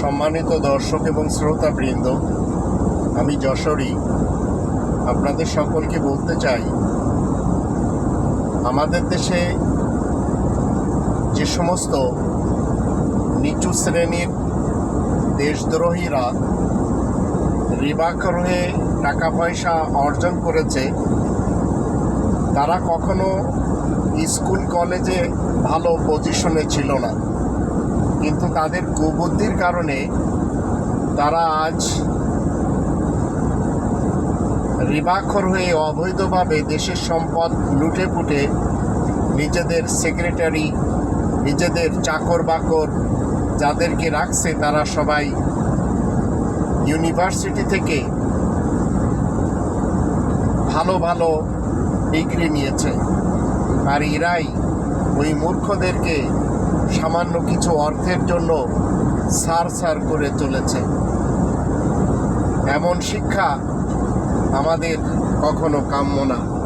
সম্মানিত দর্শক এবং শ্রোতাবৃন্দ, আমি যশোরী। আপনাদের সকলকে বলতে চাই, আমাদের দেশে যে সমস্ত নিচু শ্রেণির দেশদ্রোহীরা রিবাকর টাকা পয়সা অর্জন করেছে, তারা কখনো স্কুল, কলেজে ভালো পজিশনে ছিল না। কিন্তু তাদের কুবুদ্ধির কারণে তারা আজ রিবাখর হয়ে অবৈধভাবে দেশের সম্পদ লুটে পুটে নিজেদের সেক্রেটারি নিজেদের চাকর বাকর যাদেরকে রাখছে তারা সবাই ইউনিভার্সিটি থেকে ভালো ভালো ডিগ্রি নিয়েছে। আর এরাই ওই মূর্খদেরকে সামান্য কিছু অর্থের জন্য সার সার করে চলেছে। এমন শিক্ষা আমাদের কখনো কাম্য না।